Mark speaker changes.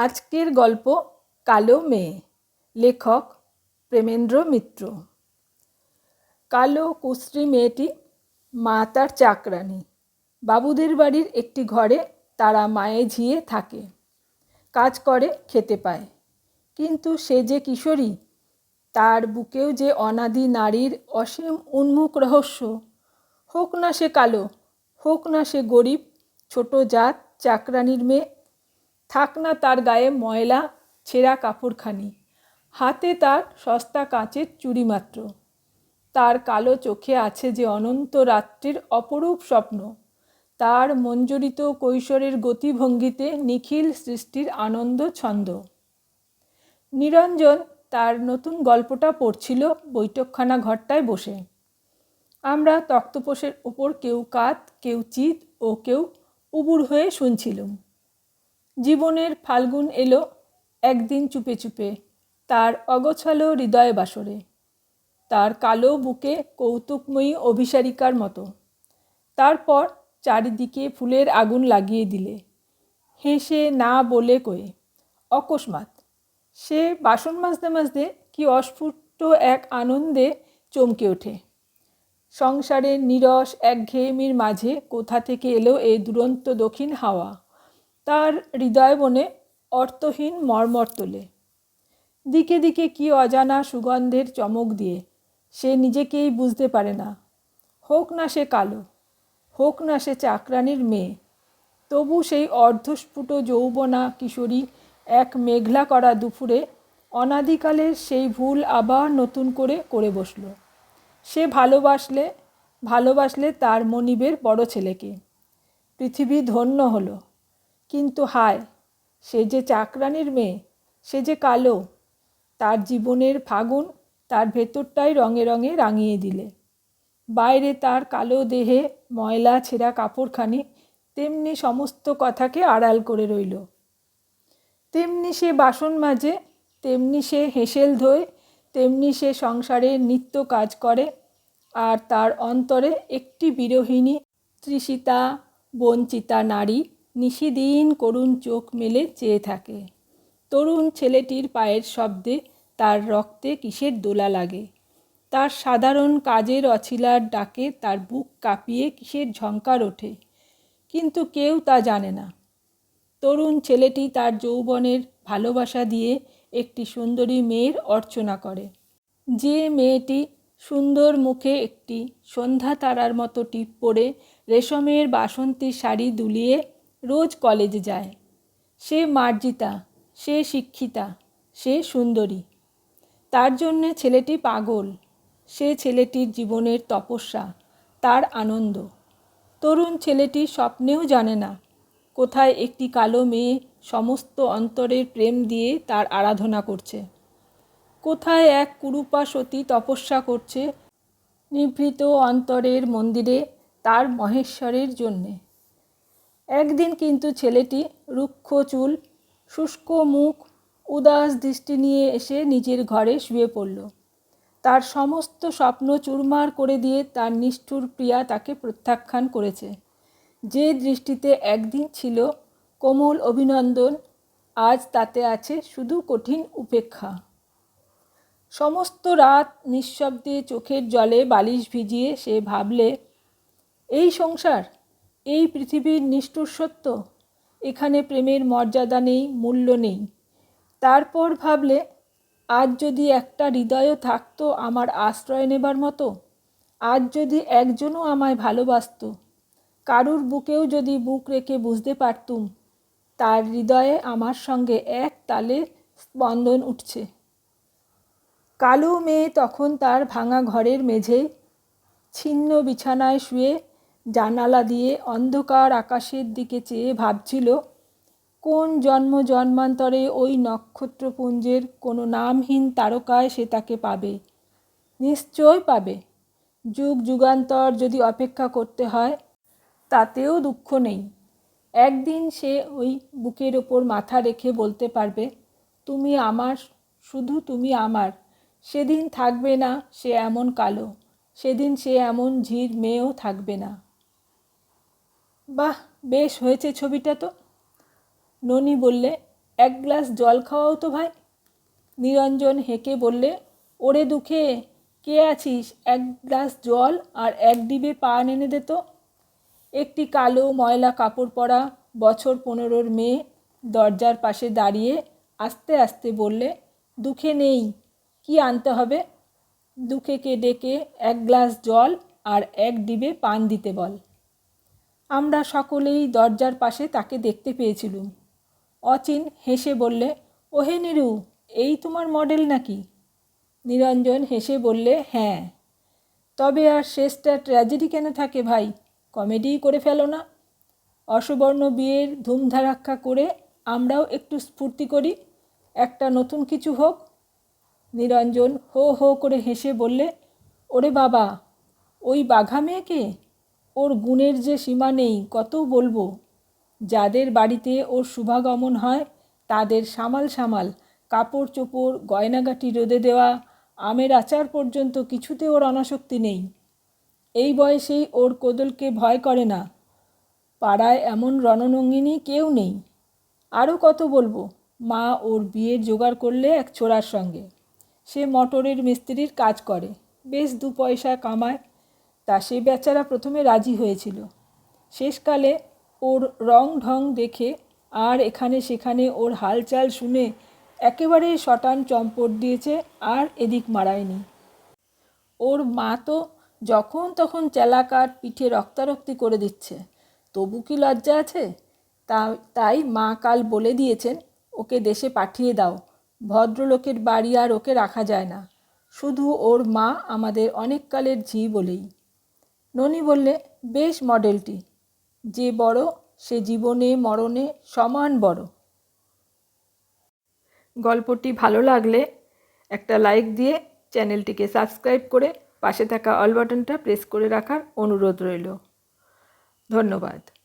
Speaker 1: আজকের গল্প কালো মেয়ে। লেখক প্রেমেন্দ্র মিত্র। কালো কুশ্রী মেয়েটি মা তার চাকরানি বাবুদের বাড়ির একটি ঘরে তারা মায়ে ঝিয়ে থাকে। কাজ করে, খেতে পায়। কিন্তু সে যে কিশোরী, তার বুকেও যে অনাদি নারীর অসীম উন্মুখ রহস্য। হোক না সে কালো, হোক না সে গরিব, ছোট জাত চাকরানির মেয়ে থাক না তার গায়ে ময়লা, ছেঁড়া কাপড়খানি। হাতে তার সস্তা কাঁচের চুড়ি মাত্র তার কালো চোখে আছে যে অনন্ত রাত্রির অপরূপ স্বপ্ন। তার মঞ্জরিত কৈশোরের গতিভঙ্গিতে নিখিল সৃষ্টির আনন্দ ছন্দ। নিরঞ্জন তার নতুন গল্পটা পড়ছিল বৈঠকখানা ঘরটায় বসে। আমরা তক্তপোষের ওপর কেউ কাত, কেউ চিত ও কেউ উবুর হয়ে শুনছিলুম। জীবনের ফাল্গুন এলো একদিন চুপে চুপে, তার অগোছালো হৃদয় বাসরে, তার কালো বুকে কৌতুকময়ী অভিসারিকার মতো। তারপর চারিদিকে ফুলের আগুন লাগিয়ে দিলে। হেসে না বলে কয়ে, অকস্মাৎ, সে বাসন মাজতে মাজতে কি অস্ফুট এক আনন্দে চমকে ওঠে। সংসারের নিরস একঘেয়েমির মাঝে কোথা থেকে এলো এই দুরন্ত দক্ষিণ হাওয়া? তার হৃদয় বনে অর্থহীন মর্মর তোলে। দিকে দিকে কি অজানা সুগন্ধের চমক দিয়ে সে নিজেকেই বুঝতে পারে না। হোক না সে কালো, হোক না সে চাকরানির মেয়ে, তবু সেই অর্ধস্ফুট যৌবনা কিশোরী এক মেঘলা করা দুপুরে অনাদিকালের সেই ভুল আবার নতুন করে করে বসল। সে ভালোবাসলে ভালোবাসলে তার মনিবের বড় ছেলেকে। পৃথিবী ধন্য হলো। কিন্তু হায়, সে যে চাকরানির মেয়ে, সে যে কালো, তার জীবনের ফাগুন তার ভেতরটাই রঙে রঙে রাঙিয়ে দিলে। বাইরে তার কালো দেহে ময়লা ছেঁড়া কাপড়খানি তেমনি সমস্ত কথাকে আড়াল করে রইল। তেমনি সে বাসন মাজে, তেমনি সে হেসেল ধোয়, তেমনি সে সংসারে নিত্য কাজ করে, আর তার অন্তরে একটি বিরোহিণী তৃষিতা বঞ্চিতা নারী নিশিদিন করুণ চোখ মেলে চেয়ে থাকে। তরুণ ছেলেটির পায়ের শব্দে তার রক্তে কিসের দোলা লাগে? তার সাধারণ কাজের অছিলার ডাকে তার বুক কাঁপিয়ে কিসের ঝঙ্কার ওঠে? কিন্তু কেউ তা জানে না। তরুণ ছেলেটি তার যৌবনের ভালোবাসা দিয়ে একটি সুন্দরী মেয়ের অর্চনা করে। যে মেয়েটি সুন্দর মুখে একটি সন্ধ্যা তারার মতো টিপ পরে রেশমের বাসন্তী শাড়ি দুলিয়ে রোজ কলেজে যায়। সে মার্জিতা, সে শিক্ষিতা, সে সুন্দরী। তার জন্যে ছেলেটি পাগল। সে ছেলেটির জীবনের তপস্যা, তার আনন্দ। তরুণ ছেলেটি স্বপ্নেও জানে না, কোথায় একটি কালো মেয়ে সমস্ত অন্তরের প্রেম দিয়ে তার আরাধনা করছে। কোথায় এক কুরুপা সতী তপস্যা করছে নিভৃত অন্তরের মন্দিরে তার মহেশ্বরের জন্যে। একদিন কিন্তু ছেলেটি রুক্ষ চুল, শুষ্ক মুখ, উদাস দৃষ্টি নিয়ে এসে নিজের ঘরে শুয়ে পড়ল। তার সমস্ত স্বপ্ন চুরমার করে দিয়ে তার নিষ্ঠুর প্রিয়া তাকে প্রত্যাখ্যান করেছে। যে দৃষ্টিতে একদিন ছিল কোমল অভিনন্দন, আজ তাতে আছে শুধু কঠিন উপেক্ষা। সমস্ত রাত নিঃশব্দে চোখের জলে বালিশ ভিজিয়ে সে ভাবলে, এই সংসার এই পৃথিবীর নিষ্ঠুর সত্য? এখানে প্রেমের মর্যাদা নেই, মূল্য নেই। তারপর ভাবলে, আজ যদি একটা হৃদয়ও থাকতো আমার আশ্রয় নেবার মতো? আজ যদি একজনও আমায় ভালোবাসত? কারুর বুকেও যদি বুক রেখে বুঝতে পারতুম? তার হৃদয়ে আমার সঙ্গে এক তালে স্পন্দন উঠছে। কালো মেয়ে তখন তার ভাঙা ঘরের মেঝে, ছিন্ন বিছানায় শুয়ে জানালা দিয়ে অন্ধকার আকাশের দিকে চেয়ে ভাবছিল, কোন জন্ম জন্মান্তরে ওই নক্ষত্রপুঞ্জের কোনো নামহীন তারকায় সে তাকে পাবে? নিশ্চয় পাবে। যুগ যুগান্তর যদি অপেক্ষা করতে হয়, তাতেও দুঃখ নেই। একদিন সে ওই বুকের ওপর মাথা রেখে বলতে পারবে, তুমি আমার, শুধু তুমি আমার। সেদিন থাকবে না সে এমন কালো। সেদিন সে এমন ঝির মেয়েও থাকবে না। বাহ, বেশ হয়েছে ছবিটা তো। ননি বললে, এক গ্লাস জল খাওয়াও তো ভাই। নিরঞ্জন হেঁকে বললে, ওরে দুঃখে, কে আছিস? এক গ্লাস জল আর এক ডিবে পান এনে দে তো। একটি কালো ময়লা কাপড় পরা বছর পনেরোর মেয়ে দরজার পাশে দাঁড়িয়ে আস্তে আস্তে বললে, দুঃখে নেই, কি আনতে হবে? দুঃখেকে ডেকে, এক গ্লাস জল আর এক ডিবে পান দিতে বল। আমরা সকলেই দরজার পাশে তাকে দেখতে পেয়েছিলুম। অচিন হেসে বললে, ওহে নিরু, এই তোমার মডেল নাকি? নিরঞ্জন হেসে বললে হ্যাঁ। তবে আর শেষটা ট্র্যাজেডি কেন থাকে ভাই? কমেডিই করে ফেলো না। অসবর্ণ বিয়ের ধুমধারাক্কা করে আমরাও একটু স্ফূর্তি করি। একটা নতুন কিছু হোক। নিরঞ্জন হো হো করে হেসে বললে, ওরে বাবা, ওই বাঘা মেয়েকে? ওর গুণের যে সীমা নেই, কত বলব? যাদের বাড়িতে ওর শুভাগমন হয়, তাদের সামাল সামাল, কাপড় চোপড়, গয়নাগাটি রোদে দেওয়া, আমের আচার পর্যন্ত কিছুতে ওর অনাসক্তি নেই। এই বয়সেই ওর কোদলকে ভয় করে না। পাড়ায় এমন রণনঙ্গিনী কেউ নেই। আরও কত বলব? মা ওর বিয়ের জোগাড় করলে এক ছোড়ার সঙ্গে। সে মোটরের মিস্ত্রির কাজ করে। বেশ দু পয়সা কামায় তা সে বেচারা প্রথমে রাজি হয়েছিল। শেষকালে ওর রং ঢং দেখে আর এখানে সেখানে ওর হালচাল শুনে একেবারে শটান চম্পট দিয়েছে আর এদিক মারায়নি। ওর মা তো যখন তখন চেলাকার পিঠে রক্তারক্তি করে দিচ্ছে। তবু কি লজ্জা আছে? তা, তাই মা কাল বলে দিয়েছেন, ওকে দেশে পাঠিয়ে দাও। ভদ্রলোকের বাড়ি আর ওকে রাখা যায় না। শুধু ওর মা আমাদের অনেককালের ঝি বলেই। ননি বললে, বেশ মডেলটি। যে বড়, সে জীবনে মরণে সমান বড়। গল্পটি ভালো লাগলে একটা লাইক দিয়ে চ্যানেলটিকে সাবস্ক্রাইব করে পাশে থাকা অল বাটনটা প্রেস করে রাখার অনুরোধ রইল। ধন্যবাদ।